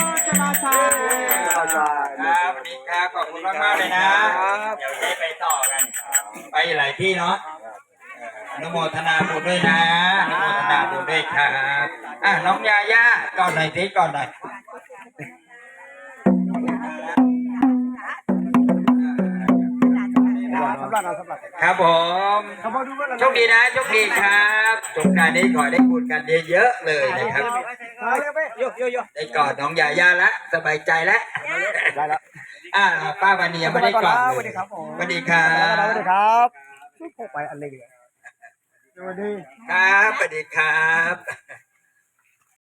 อ๋อชนะชัยครับวันนี้ครับขอบคุณมากมากเลยนะ เดี๋ยวได้ไปต่อกัน ไปหลายที่เนาะนโมทนาบุญด้วยนะนโมทนาบุญด้วยครับอะน้องยาย่าก่อนหน่อยสิก่อนหน่อยำหรับเราสำหรับครับผมเขาบอกดูว่าเราโชคดีนะโชคดีครับสงกรารนี้ขอให้ได้พูดกันเยอะๆเลยนะครับ เอาเลยไปโยโยโยได้กอดน้องยาย่าแล้วสบายใจแล้วได้แล้วอ่าป้าวันนี้ยังไม่ได้กอดสเลยวัสดีครับผมสวัสดีครัสวัสบดีครับพกไปอันเล็กเลยสวัสดี ครับสวัสดีครับ